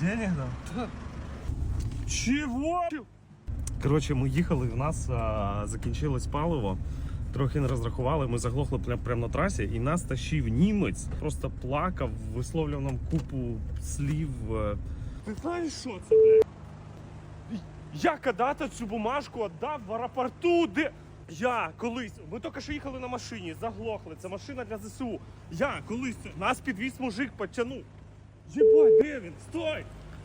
Денег дав? Чого? Коротше, ми їхали, в нас а, закінчилось паливо. Трохи не розрахували, ми заглохли прямо прям на трасі, і нас тащив німець, просто плакав, висловлював нам купу слів. е. Ти знаєш, що це, блядь? Я когда-то цю бумажку віддав в аеропорту, де. Я колись, ми тільки що їхали на машині, заглохли. Це машина для ЗСУ. Я колись нас підвіз мужик, потягнув. Єбать, де він? Стой!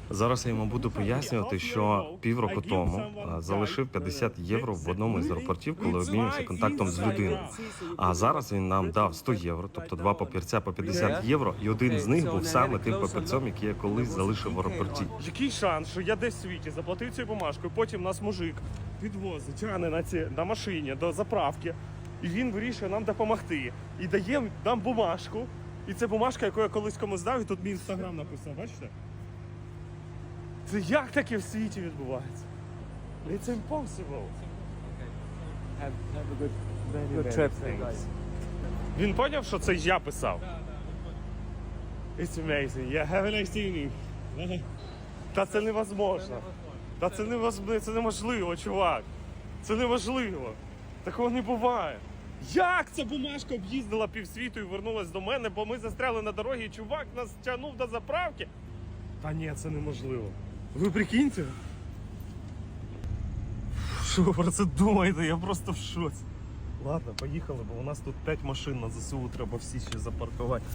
Зараз я йому буду пояснювати, що півроку тому а, залишив 50 євро в одному із аеропортів, коли обмінявся контактом з людиною. А зараз він нам дав 100 євро, тобто два папірця по 50 євро, і один з них був саме тим папірцем, який я колись залишив в аеропорті. Який шанс, що я десь в світі заплатив цю бумажку, потім нас мужик підвозить, тягне на ці на машині до заправки, і він вирішує нам допомогти. І дає нам бумажку. І це бумажка, яку я колись комусь дав, і тут мій інстаграм написав, бачите? Це як таке в світі відбувається? It's impossible. Have, have a good, Very, good very trip, thanks. guys. Він поняв, що це я писав? It's amazing. Yeah, have a nice evening. Та це невозможно. Та це невозможно, це неможливо, чувак. Це неможливо. Такого не буває. Як ця бумажка об'їздила півсвіту і вернулась до мене, бо ми застряли на дорогі, і чувак нас тягнув до заправки? Та ні, це неможливо. Ви прикиньте? Що ви про це думаєте? Я просто в шоці. Ладно, поїхали, бо у нас тут 5 машин на ЗСУ треба всі ще запаркувати.